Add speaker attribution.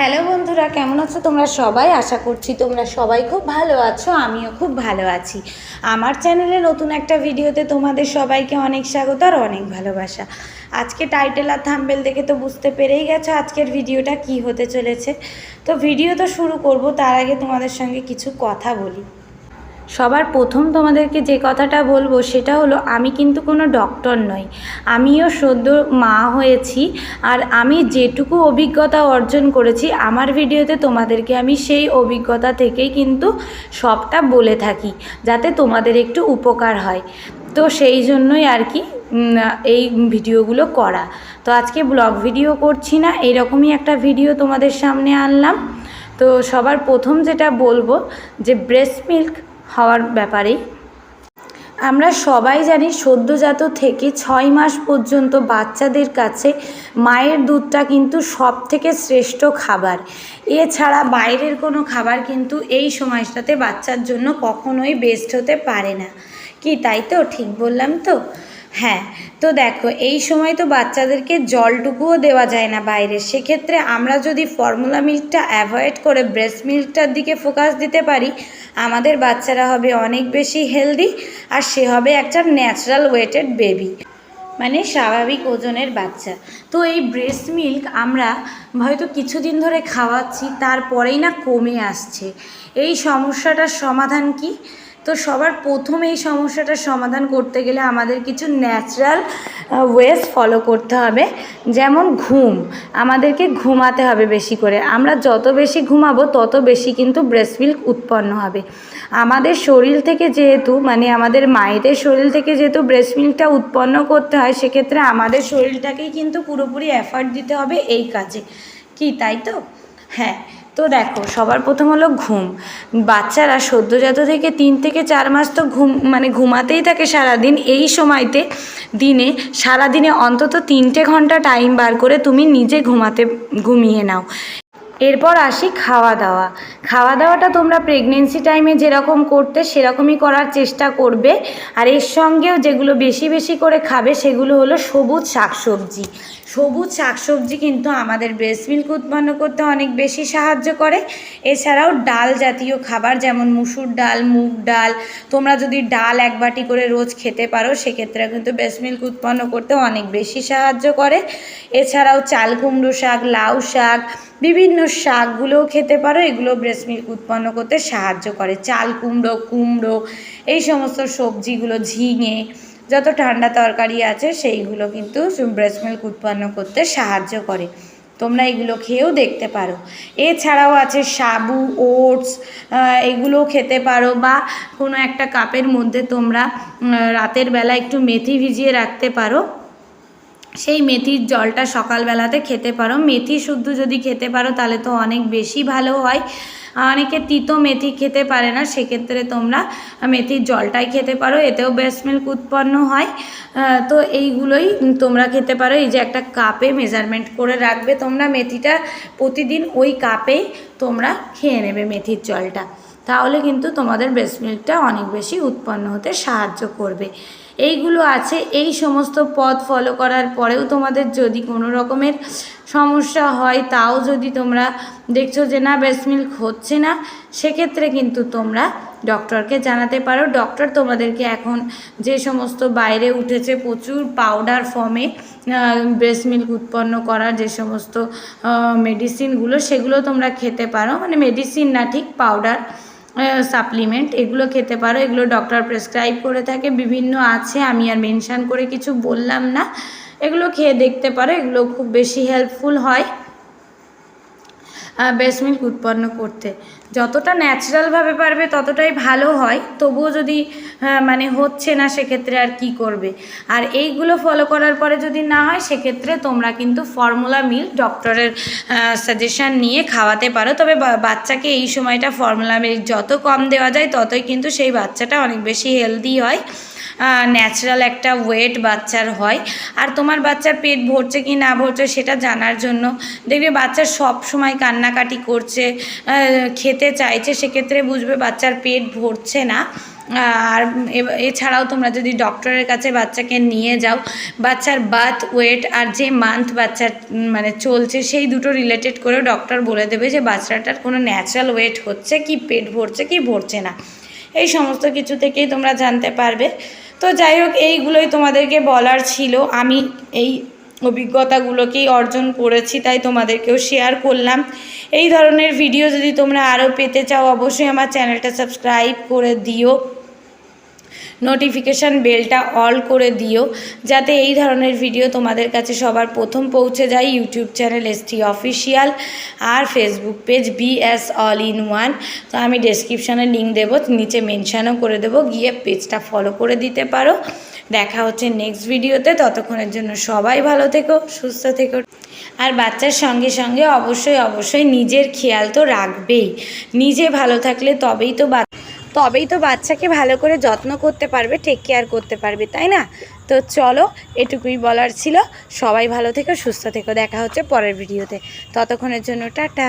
Speaker 1: Hello বন্ধুরা, কেমন আছো তোমরা সবাই? আশা করছি তোমরা সবাই খুব ভালো আছো, আমিও খুব ভালো আছি। আমার চ্যানেলে নতুন একটা ভিডিওতে তোমাদের সবাইকে অনেক স্বাগত আর অনেক ভালোবাসা। আজকে টাইটেল আর থাম্বেল দেখে তো বুঝতে পেরেই গেছো আজকের ভিডিওটা কি হতে চলেছে। তো ভিডিও তো শুরু করব, তার আগে তোমাদের সঙ্গে কিছু কথা বলি। সবার প্রথম তোমাদেরকে যে কথাটা বলব সেটা হলো, আমি কিন্তু কোনো ডক্টর নই। আমিও সদ্য মা হয়েছি আর আমি যেটুকু অভিজ্ঞতা অর্জন করেছি, আমার ভিডিওতে তোমাদেরকে আমি সেই অভিজ্ঞতা থেকেই কিন্তু সবটা বলে থাকি, যাতে তোমাদের একটু উপকার হয়। তো সেই জন্যই আর কি এই ভিডিওগুলো করা। তো আজকে ব্লগ ভিডিও করছি না, এরকমই একটা ভিডিও তোমাদের সামনে আনলাম। তো সবার প্রথম যেটা বলব যে ব্রেস্ট মিল্ক হওয়ার ব্যাপারেই আমরা সবাই জানি সদ্যজাত থেকে ছয় মাস পর্যন্ত বাচ্চাদের কাছে মায়ের দুধটা কিন্তু সব থেকে শ্রেষ্ঠ খাবার। এছাড়া বাইরের কোনো খাবার কিন্তু এই সময়টাতে বাচ্চার জন্য কখনোই বেস্ট হতে পারে না। কি তাই তো? ঠিক বললাম তো? হ্যাঁ তো দেখো, এই সময় তো বাচ্চাদেরকে জলটুকুও দেওয়া যায় না বাইরে। সেক্ষেত্রে আমরা যদি ফর্মুলা মিল্কটা অ্যাভয়েড করে ব্রেস্ট মিল্কটার দিকে ফোকাস দিতে পারি আমাদের বাচ্চারা হবে অনেক বেশি হেলদি আর সে হবে একটা ন্যাচারাল ওয়েটেড বেবি মানে স্বাভাবিক ওজনের বাচ্চা। তো এই ব্রেস্ট মিল্ক আমরা হয়তো কিছুদিন ধরে খাওয়াচ্ছি, তারপরেই না কমে আসছে। এই সমস্যাটার সমাধান কি? তো সবার প্রথম এই সমস্যাটার সমাধান করতে গেলে আমাদের কিছু ন্যাচারাল ওয়েজ ফলো করতে হবে। যেমন ঘুম, আমাদেরকে ঘুমাতে হবে বেশি করে। আমরা যত বেশি ঘুমাবো, তত বেশি কিন্তু ব্রেস্ট মিল্ক উৎপন্ন হবে। আমাদের শরীর থেকে যেহেতু মানে আমাদের মায়েদের শরীর থেকে যেহেতু ব্রেস্ট মিল্কটা উৎপন্ন করতে হয়, সেক্ষেত্রে আমাদের শরীরটাকেই কিন্তু পুরোপুরি এফার্ট দিতে হবে এই কাজে। কি, তাই তো? হ্যাঁ। তো দেখো, সবার প্রথম হলো ঘুম। বাচ্চারা সদ্যজাত থেকে তিন থেকে চার মাস তো ঘুম মানে ঘুমাতেই থাকে সারাদিন। এই সময়তে দিনে, সারাদিনে অন্তত তিনটে ঘণ্টা টাইম বার করে তুমি নিজে ঘুমাতে ঘুমিয়ে নাও। এরপর আসি খাওয়া দাওয়া খাওয়া দাওয়াটা তোমরা প্রেগনেন্সি টাইমে যেরকম করতে সেরকমই করার চেষ্টা করবে। আর এর সঙ্গেও যেগুলো বেশি বেশি করে খাবে সেগুলো হলো সবুজ শাকসবজি। সবুজ শাকসবজি কিন্তু আমাদের ব্রেস্ট মিল্ক উৎপন্ন করতে অনেক বেশি সাহায্য করে। এছাড়াও ডাল জাতীয় খাবার যেমন মুসুর ডাল, মুগ ডাল, তোমরা যদি ডাল এক বাটি করে রোজ খেতে পারো, সেক্ষেত্রে কিন্তু ব্রেস্ট মিল্ক উৎপন্ন করতে অনেক বেশি সাহায্য করে। এছাড়াও চাল কুমড়ো শাক, লাউ শাক বিভিন্ন শাকগুলোও খেতে পারো, এগুলো ব্রেস্ট মিল্ক উৎপন্ন করতে সাহায্য করে। চাল কুমড়ো কুমড়ো, এই সমস্ত সবজিগুলো ঝিঙে, যত ঠান্ডা তরকারি আছে সেইগুলো কিন্তু ব্রেস্ট মিল্ক উৎপন্ন করতে সাহায্য করে। তোমরা এগুলো খেয়েও দেখতে পারো। এছাড়াও আছে সাবু, ওটস এগুলোও খেতে পারো বা কোনো একটা কাপের মধ্যে তোমরা রাতের বেলা একটু মেথি ভিজিয়ে রাখতে পারো। সেই মেথির জলটা সকালবেলাতে খেতে পারো। মেথি শুদ্ধ যদি খেতে পারো, তাহলে তো অনেক বেশি ভালো হয়। অনেকে তিতো মেথি খেতে পারে না, সেক্ষেত্রে তোমরা মেথির জলটাই খেতে পারো। এতেও ব্রেস্ট মিল্ক উৎপন্ন হয়। তো এইগুলোই তোমরা খেতে পারো। এই যে একটা কাপে মেজারমেন্ট করে রাখবে তোমরা মেথিটা, প্রতিদিন ওই কাপেই তোমরা খেয়ে নেবে মেথির জলটা। তাহলে কিন্তু তোমাদের ব্রেস্ট মিল্কটা অনেক বেশি উৎপন্ন হতে সাহায্য করবে। এইগুলো আছে, এই সমস্ত পথ ফলো করার পরেও তোমাদের যদি কোনো রকমের সমস্যা হয়, তাও যদি তোমরা দেখছ যে না ব্রেস্ট মিল্ক হচ্ছে না, সেক্ষেত্রে কিন্তু তোমরা ডক্টরকে জানাতে পারো। ডক্টর তোমাদেরকে এখন যে সমস্ত বাইরে উঠেছে, প্রচুর পাউডার ফর্মে ব্রেস্ট মিল্ক উৎপন্ন করার যে সমস্ত মেডিসিনগুলো সেগুলো তোমরা খেতে পারো। মানে মেডিসিন না, ঠিক পাউডার সাপ্লিমেন্ট এগুলো খেতে পারো, এগুলো ডক্টর প্রেসক্রাইব করে থাকে, বিভিন্ন আছে, আমি আর মেনশান করে কিছু বললাম না, এগুলো খেয়ে দেখতে পারো, এগুলো খুব বেশি হেল্পফুল হয়। ব্রেস্ট মিল্ক উৎপন্ন করতে। যতটা ন্যাচারালভাবে পারবে ততটাই ভালো হয়। তবুও যদি আহ, মানে হচ্ছে না সেক্ষেত্রে আর কি করবে? আর এইগুলো ফলো করার পরে যদি না হয় সেক্ষেত্রে তোমরা কিন্তু ফর্মুলা মিল ডক্টরের সাজেশান নিয়ে খাওয়াতে পারো। তবে বাচ্চাকে এই সময়টা ফর্মুলা মিল্ক যত কম দেওয়া যায় ততই কিন্তু সেই বাচ্চাটা অনেক বেশি হেলদি হয়। ন্যাচারাল একটা ওয়েট বাচ্চার হয়। আর তোমার বাচ্চার পেট ভরছে কি না ভরছে সেটা জানার জন্য। দেখবে বাচ্চা সব সময় কান্নাকাটি করছে আহ, খেতে চাইছে সেক্ষেত্রে বুঝবে বাচ্চার পেট ভরছে না। আর এছাড়াও তোমরা যদি ডক্টরের কাছে বাচ্চাকে নিয়ে যাও, বাচ্চার বার্থ ওয়েট আর যে মান্থ বাচ্চার মানে চলছে সেই দুটো রিলেটেড করেও ডক্টর বলে দেবে যে বাচ্চাটার কোনো ন্যাচারাল ওয়েট হচ্ছে কি, পেট ভরছে কি, ভরছে না। এই সমস্ত কিছু থেকেই তোমরা জানতে পারবে। তো যাই হোক, এইগুলোই তোমাদেরকে বলার ছিল। আমি এই অভিজ্ঞতাগুলোকেই অর্জন করেছি, তাই তোমাদেরকেও শেয়ার করলাম। এই ধরনের ভিডিও যদি তোমরা আরও পেতে চাও, অবশ্যই আমার চ্যানেলটা সাবস্ক্রাইব করে দিও। নোটিফিকেশান বেলটা অল করে দিও, যাতে এই ধরনের ভিডিও তোমাদের কাছে সবার প্রথম পৌঁছে যায়। YouTube channel S T official R Facebook page B S all in one তো আমি ডেসক্রিপশানে লিঙ্ক দেবো, নিচে মেনশানও করে দেবো, গিয়ে পেজটা ফলো করে দিতে পারো। দেখা হচ্ছে নেক্সট ভিডিওতে ততক্ষণের জন্য সবাই ভালো থেকো, সুস্থ থেকো। আর বাচ্চার সঙ্গে সঙ্গে অবশ্যই অবশ্যই নিজের খেয়াল তো রাখবেই। নিজে ভালো থাকলে তবেই তো তবেই তো বাচ্চাকে ভালো করে যত্ন করতে পারবে টেক কেয়ার করতে পারবে, তাই না? তো চলো, এটুকুই বলার ছিল। সবাই ভালো থেকো, সুস্থ থেকো। দেখা হচ্ছে পরের ভিডিওতে ততক্ষণের জন্য টাটা।